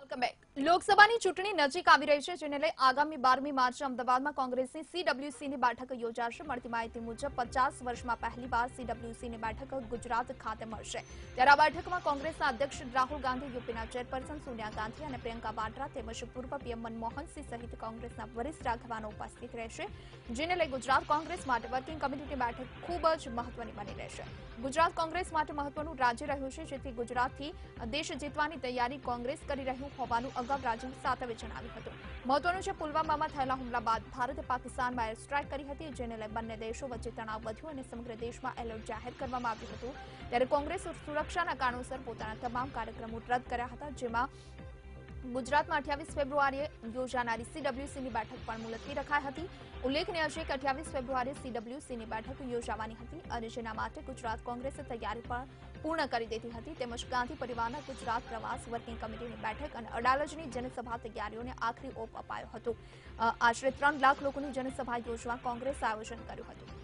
Welcome back. લોકસભાની ચૂંટણી નજીક આવી રહી છે, જેને લઈ આગામી બારમી માર્ચે અમદાવાદમાં કોંગ્રેસની સીડબ્લ્યુસીની બેઠક યોજાશે. મળતી માહિતી મુજબ, પચાસ વર્ષમાં પહેલીવાર સીડબ્લ્યુસીની બેઠક ગુજરાત ખાતે મળશે. ત્યારે આ બેઠકમાં કોંગ્રેસના અધ્યક્ષ રાહુલ ગાંધી, યુપીના ચેરપર્સન સોનિયા ગાંધી અને પ્રિયંકા વાડ્રા તેમજ પૂર્વ પીએમ મનમોહનસિંહ સહિત કોંગ્રેસના વરિષ્ઠ આગેવાનો ઉપસ્થિત રહેશે, જેને લઈ ગુજરાત કોંગ્રેસ માટે વર્કિંગ કમિટીની બેઠક ખૂબ જ મહત્વની બની રહેશે. ગુજરાત કોંગ્રેસ માટે મહત્વનું રાજ્ય રહ્યું છે, જેથી ગુજરાતથી દેશ જીતવાની તૈયારી કોંગ્રેસ કરી રહ્યું હોવાનું અગાઉ રાજન સાતવે જણાવ્યું હતું. મહત્વનું છે, પુલવામામાં થયેલા હુમલા બાદ ભારતે પાકિસ્તાનમાં એર સ્ટ્રાઇક કરી હતી, જેને લઈ બંને દેશો વચ્ચે તણાવ વધ્યો અને સમગ્ર દેશમાં એલર્ટ જાહેર કરવામાં આવ્યું હતું. ત્યારે કોંગ્રેસ સુરક્ષાના કારણોસર પોતાના તમામ કાર્યક્રમો રદ કર્યા હતા, જેમાં ગુજરાતમાં અઠ્યાવીસ ફેબ્રુઆરીએ યોજાનારી સીડબ્લ્યુસીની બેઠક પણ મુલતવી રખાઈ હતી. ઉલ્લેખનીય છે કે અઠ્યાવીસ ફેબ્રુઆરીએ સીડબ્લ્યુસીની બેઠક યોજાવાની હતી અને જેના માટે ગુજરાત કોંગ્રેસે તૈયારી પણ પૂર્ણ કરી દીધી હતી. તેમજ ગાંધી પરિવારના ગુજરાત પ્રવાસ વર્કિંગ કમિટીની બેઠક અને અડાલજની જનસભા તૈયારીઓને આખરી ઓપ અપાયો હતો. આશરે ત્રણ લાખ લોકોની જનસભા યોજવા કોંગ્રેસે આયોજન કર્યું હતું.